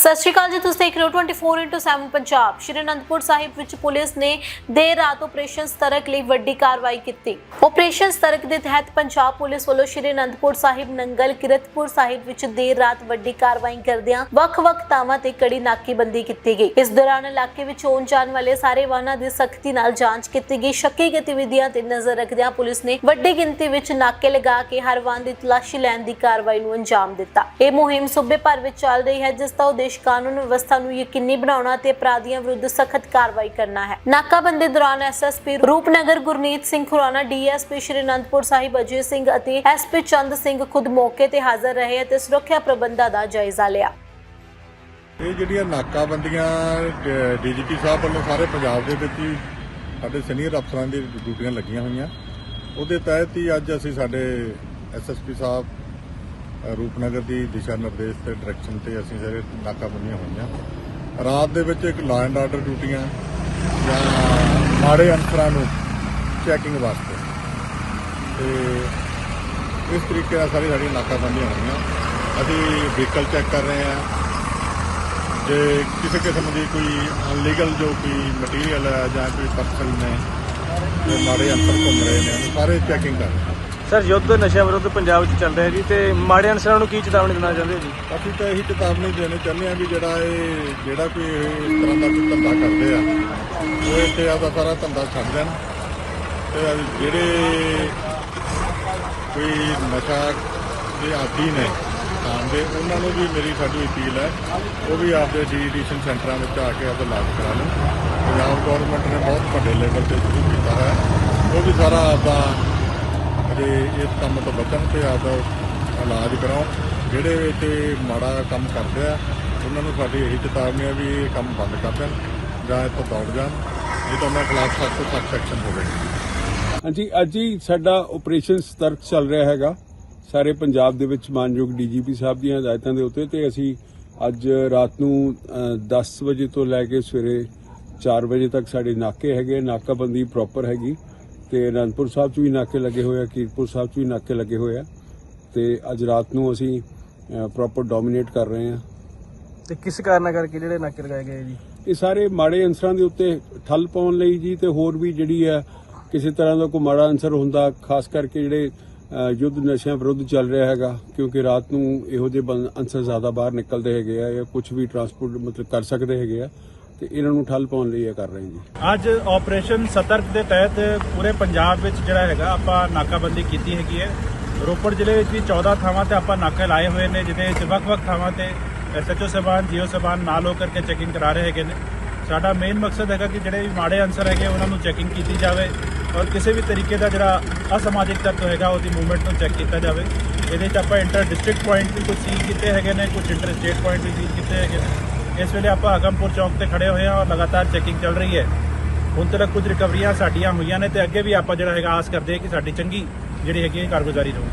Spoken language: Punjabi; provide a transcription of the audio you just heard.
ਸਤਿ ਸ਼੍ਰੀ ਅਕਾਲ ਜੀ, ਤੁਸੀਂ ਦੇਖ ਰਹੇ ਹੋ 24/7 ਪੰਜਾਬ। ਸ਼੍ਰੀ ਅਨੰਦਪੁਰ ਸਾਹਿਬ ਵਿੱਚ ਪੁਲਿਸ ਨੇ ਦੇਰ ਰਾਤ ਆਪਰੇਸ਼ਨ ਸਤਰਕ ਲਈ ਵੱਡੀ ਕਾਰਵਾਈ ਕੀਤੀ। ਆਪਰੇਸ਼ਨ ਸਤਰਕ ਦੇ ਤਹਿਤ ਪੰਜਾਬ ਪੁਲਿਸ ਵੱਲੋਂ ਸ਼੍ਰੀ ਅਨੰਦਪੁਰ ਸਾਹਿਬ, ਨੰਗਲ, ਕਿਰਤਪੁਰ ਸਾਹਿਬ ਵਿੱਚ ਦੇਰ ਰਾਤ ਵੱਡੀ ਕਾਰਵਾਈ ਕਰਦਿਆਂ ਵੱਖ-ਵੱਖ ਥਾਵਾਂ ਤੇ ਕੜੀ ਨਾਕੇਬੰਦੀ ਕੀਤੀ ਗਈ। ਇਸ ਦੌਰਾਨ ਇਲਾਕੇ ਵਿੱਚ ਆਉਣ ਜਾਣ ਵਾਲੇ ਸਾਰੇ ਵਾਹਨਾਂ ਦੀ ਸਖਤੀ ਨਾਲ ਜਾਂਚ ਕੀਤੀ ਗਈ। ਸ਼ੱਕੀ ਗਤੀਵਿਧੀਆਂ ਤੇ ਨਜ਼ਰ ਰੱਖਦਿਆਂ ਪੁਲਿਸ ਨੇ ਵੱਡੀ ਗਿਣਤੀ ਵਿੱਚ ਨਾਕੇ ਲਗਾ ਕੇ ਹਰ ਵਾਹਨ ਦੀ ਤਲਾਸ਼ੀ ਲੈਣ ਦੀ ਕਾਰਵਾਈ ਨੂੰ ਅੰਜਾਮ ਦਿੱਤਾ। ਇਹ ਮੁਹਿੰਮ ਸੂਬੇ ਭਰ ਵਿੱਚ ਚੱਲ ਰਹੀ ਹੈ, ਜਿਸ ਦਾ ਉਦੇਸ਼ ਕਾਨੂੰਨ ਵਿਵਸਥਾ ਨੂੰ ਯਕੀਨੀ ਬਣਾਉਣਾ ਤੇ ਅਪਰਾਧੀਆਂ ਵਿਰੁੱਧ ਸਖਤ ਕਾਰਵਾਈ ਕਰਨਾ ਹੈ। ਨਾਕਾਬੰਦੀ ਦੌਰਾਨ ਐਸਐਸਪੀ ਰੂਪਨਗਰ ਗੁਰਨੀਤ ਸਿੰਘ ਖੁਰਾਨਾ ਡੀਐਸਪੀ ਸ਼੍ਰੀ ਅਨੰਦਪੁਰ ਸਾਹਿਬ ਅਜੇ ਸਿੰਘ ਅਤੇ ਐਸਪੀ ਚੰਦ ਸਿੰਘ ਖੁਦ ਮੌਕੇ ਤੇ ਹਾਜ਼ਰ ਰਹੇ ਅਤੇ ਸੁਰੱਖਿਆ ਪ੍ਰਬੰਧਾਂ ਦਾ ਜਾਇਜ਼ਾ ਲਿਆ। ਇਹ ਜਿਹੜੀਆਂ ਨਾਕਾਬੰਦੀਆਂ ਡੀਜੀਪੀ ਸਾਹਿਬ ਵੱਲੋਂ ਸਾਰੇ ਪੰਜਾਬ ਦੇ ਵਿੱਚ ਹੀ ਸਾਡੇ ਸੀਨੀਅਰ ਅਫਸਰਾਂ ਦੀ ਡਿਊਟੀਆਂ ਲੱਗੀਆਂ ਹੋਈਆਂ। ਉਹਦੇ ਤਹਿਤ ਹੀ ਅੱਜ ਅਸੀਂ ਸਾਡੇ ਐਸਐਸਪੀ ਸਾਹਿਬ ਰੂਪਨਗਰ ਦੀ ਦਿਸ਼ਾ ਨਿਰਦੇਸ਼ ਤੇ ਡਾਇਰੈਕਸ਼ਨ ਤੇ ਅਸੀਂ ਸਾਰੇ ਨਾਕਾਬੰਦੀਆਂ ਹੋਈਆਂ। ਰਾਤ ਦੇ ਵਿੱਚ ਇੱਕ ਲਾਅ ਐਂਡ ਆਰਡਰ ਡਿਊਟੀਆਂ ਜਾਂ ਮਾੜੇ ਅਨਸਰਾਂ ਨੂੰ ਚੈਕਿੰਗ ਵਾਸਤੇ। ਤੇ ਇਸ ਤਰੀਕੇ ਨਾਲ ਸਾਰੀ ਸਾਡੀਆਂ ਨਾਕਾਬੰਦੀਆਂ ਹੋਈਆਂ। ਅਸੀਂ ਵਹੀਕਲ ਚੈੱਕ ਕਰ ਰਹੇ ਹਾਂ। ਜੇ ਕਿਸੇ ਕਿਸਮ ਦੀ ਕੋਈ ਅਨਲੀਗਲ ਜੋ ਕੋਈ ਮਟੀਰੀਅਲ ਹੈ ਜਾਂ ਕੋਈ ਪਰਸਨ ਨੇ ਮਾੜੇ ਅੰਤਰ ਘੁੰਮ ਰਹੇ ਨੇ ਸਾਰੇ ਚੈਕਿੰਗ ਕਰ ਰਹੇ ਸਰ, ਯੁੱਧ ਨਸ਼ਾ ਵਿਰੁੱਧ ਪੰਜਾਬ 'ਚ ਚੱਲ ਰਿਹਾ ਜੀ ਤੇ ਮਾੜੇ ਅਨਸਰਾਂ ਨੂੰ ਕੀ ਚੇਤਾਵਨੀ ਦੇਣਾ ਚਾਹੁੰਦੇ ਹੋ ਜੀ? ਅਸੀਂ ਤਾਂ ਇਹੀ ਚੇਤਾਵਨੀ ਦੇਣੀ ਚਾਹੁੰਦੇ ਹਾਂ ਵੀ ਜਿਹੜਾ ਇਹ, ਜਿਹੜਾ ਕੋਈ ਇਹ ਇਸ ਤਰ੍ਹਾਂ ਦਾ ਕੋਈ ਧੰਦਾ ਕਰਦੇ ਆ, ਉਹ ਇੱਥੇ ਆਪਦਾ ਸਾਰਾ ਧੰਦਾ ਛੱਡ ਦੇਣ। ਤੇ ਜਿਹੜੇ ਕੋਈ ਨਸ਼ਾ ਦੇ ਆਦੀ ਨੇ ਖਾਣ ਦੇ, ਉਹਨਾਂ ਨੂੰ ਵੀ ਮੇਰੀ ਸਾਡੀ ਅਪੀਲ ਹੈ, ਉਹ ਵੀ ਆਪਦੇ ਡੀਡੀਸ਼ਨ ਸੈਂਟਰਾਂ ਵਿੱਚ ਆ ਕੇ ਆਪਦਾ ਇਲਾਜ ਕਰਾ ਲੈਣ। ਪੰਜਾਬ ਗਵਰਨਮੈਂਟ ਨੇ ਬਹੁਤ ਵੱਡੇ ਲੈਵਲ ਤੇ ਸ਼ੁਰੂ ਕੀਤਾ ਹੈ ਉਹ ਵੀ ਸਾਰਾ ਆਪਦਾ ਅਜੇ ਇਸ ਕੰਮ ਤੋਂ ਬਚਣ ਤੇ ਆਪਦਾ ਇਲਾਜ ਕਰਾਓ। ਜਿਹੜੇ ਇੱਥੇ ਮਾੜਾ ਕੰਮ ਕਰਦੇ ਆ ਉਹਨਾਂ ਨੂੰ ਸਾਡੀ ਇਹੀ ਚੇਤਾਵਨੀ ਹੈ ਵੀ ਇਹ ਕੰਮ ਬੰਦ ਕਰ ਦੇਣ ਜਾਂ ਇੱਥੋਂ ਦੌੜ ਜਾਣ। ਇਹ ਤਾਂ ਉਹਨਾਂ ਖਿਲਾਫ ਸਖਤ ਤੋਂ ਸਖਤ ਐਕਸ਼ਨ ਹੋਵੇਗਾ ਹਾਂਜੀ ਅੱਜ ਹੀ ਸਾਡਾ ਆਪਰੇਸ਼ਨ ਸਤਰਕ ਚੱਲ ਰਿਹਾ ਹੈਗਾ। ਸਾਰੇ ਪੰਜਾਬ ਦੇ ਵਿੱਚ ਮਾਨਯੋਗ ਡੀਜੀਪੀ ਸਾਹਿਬ ਦੀਆਂ ਹਦਾਇਤਾਂ ਦੇ ਉੱਤੇ ਤੇ ਅਸੀਂ ਅੱਜ ਰਾਤ ਨੂੰ ਅ, 10 ਵਜੇ ਤੋਂ ਲੈ ਕੇ ਸਵੇਰੇ 4 ਵਜੇ ਤੱਕ ਸਾਡੇ ਨਾਕੇ ਹੈਗੇ ਨਾਕਾਬੰਦੀ ਪ੍ਰੋਪਰ ਹੈਗੀ। ਤੇ ਅਨੰਦਪੁਰ ਸਾਹਿਬ 'ਚ ਵੀ ਨਾਕੇ ਲੱਗੇ ਹੋਏ ਆ ਕੀਰਤਪੁਰ ਸਾਹਿਬ 'ਚ ਵੀ ਨਾਕੇ ਲੱਗੇ ਹੋਏ ਆ। ਤੇ ਅੱਜ ਰਾਤ ਨੂੰ ਅਸੀਂ ਪ੍ਰੋਪਰ ਡੋਮੀਨੇਟ ਕਰ ਰਹੇ ਹਾਂ ਤੇ ਕਿਸ ਕਾਰਨ ਕਰਕੇ ਜਿਹੜੇ ਨਾਕੇ ਲਗਾਏ ਗਏ ਜੀ? ਇਹ ਸਾਰੇ ਮਾੜੇ ਅਨਸਰਾਂ ਦੇ ਉੱਤੇ ਠੱਲ ਪਾਉਣ ਲਈ ਜੀ ਤੇ ਹੋਰ ਵੀ ਜਿਹੜੀ ਹੈ ਕਿਸੇ ਤਰ੍ਹਾਂ ਦਾ ਕੋਈ ਮਾੜਾ ਅਨਸਰ ਹੁੰਦਾ ਖਾਸ ਕਰਕੇ ਜਿਹੜੇ ਯੁੱਧ ਨਸ਼ਿਆਂ ਵਿਰੁੱਧ ਚੱਲ ਰਿਹਾ ਹੈਗਾ ਕਿਉਂਕਿ ਰਾਤ ਨੂੰ ਇਹੋ ਜਿਹੇ ਅਨਸਰ ਜ਼ਿਆਦਾ ਬਾਹਰ ਨਿਕਲਦੇ ਹੈਗੇ ਆ ਜਾਂ ਕੁਝ ਵੀ ਟਰਾਂਸਪੋਰਟ ਮਤਲਬ ਕਰ ਸਕਦੇ ਹੈਗੇ ਆ। ਤੇ ਇਹਨਾਂ ਨੂੰ ਠੱਲ ਪਾਉਣ ਲਈ ਇਹ ਕਰ ਰਹੇ ਜੀ ਅੱਜ ਆਪਰੇਸ਼ਨ ਸਤਰਕ ਦੇ ਤਹਿਤ ਪੂਰੇ ਪੰਜਾਬ ਵਿੱਚ ਜਿਹੜਾ ਹੈਗਾ, ਆਪਾਂ ਨਾਕਾਬੰਦੀ ਕੀਤੀ ਹੈਗੀ ਹੈ। ਰੋਪੜ ਜ਼ਿਲ੍ਹੇ ਵਿੱਚ ਵੀ 14 ਥਾਵਾਂ ਤੇ ਆਪਾਂ ਨਾਕੇ ਲਾਏ ਹੋਏ ਨੇ, ਜਿਹਦੇ ਵਿੱਚ ਵੱਖ-ਵੱਖ ਥਾਵਾਂ ਤੇ ਐਸਐਚਓ ਸਬਾਨ ਜੀਓ ਸਬਾਨ ਨਾਲ ਹੋ ਕਰਕੇ ਚੈਕਿੰਗ ਕਰਾ ਰਹੇ ਹੈਗੇ ਨੇ। ਸਾਡਾ ਮੇਨ ਮਕਸਦ ਹੈਗਾ ਕਿ ਜਿਹੜੇ ਵੀ ਮਾੜੇ ਅਨਸਰ ਹੈਗੇ, ਉਹਨਾਂ ਨੂੰ ਚੈਕਿੰਗ ਕੀਤੀ ਜਾਵੇ ਔਰ ਕਿਸੇ ਵੀ ਤਰੀਕੇ ਦਾ ਜਿਹੜਾ ਅਸਮਾਜਿਕ ਤੱਤ ਹੈਗਾ ਉਹਦੀ ਮੂਵਮੈਂਟ ਨੂੰ ਚੈੱਕ ਕੀਤਾ ਜਾਵੇ। ਇਹਦੇ ਚ ਆਪਾਂ ਇੰਟਰ ਡਿਸਟ੍ਰਿਕਟ ਪੁਆਇੰਟ ਵੀ ਕੁਝ ਸੀਲ ਕੀਤੇ ਹੈਗੇ ਨੇ, ਕੁਝ ਇੰਟਰ ਸਟੇਟ ਪੁਆਇੰਟ ਵੀ ਸੀਲ ਕੀਤੇ ਹੈਗੇ ਨੇ। ਇਸ ਵੇਲੇ ਆਪਾਂ ਅਗਮਪੁਰ ਚੌਕ ਤੇ ਖੜੇ ਹੋਏ ਹਾਂ ਔਰ ਲਗਾਤਾਰ ਚੈਕਿੰਗ ਚੱਲ ਰਹੀ ਹੈ। ਹੁਣ ਤੱਕ ਕੁਝ ਰਿਕਵਰੀਆਂ ਸਾਡੀਆਂ ਹੋਈਆਂ ਨੇ ਤੇ ਅੱਗੇ ਵੀ ਆਪਾਂ ਜਿਹੜਾ ਹੈਗਾ ਆਸ ਕਰਦੇ ਹਾਂ ਕਿ ਸਾਡੀ ਚੰਗੀ ਜਿਹੜੀ ਹੈਗੀ ਹੈ ਕਾਰਗੁਜ਼ਾਰੀ ਰਹੂਗੀ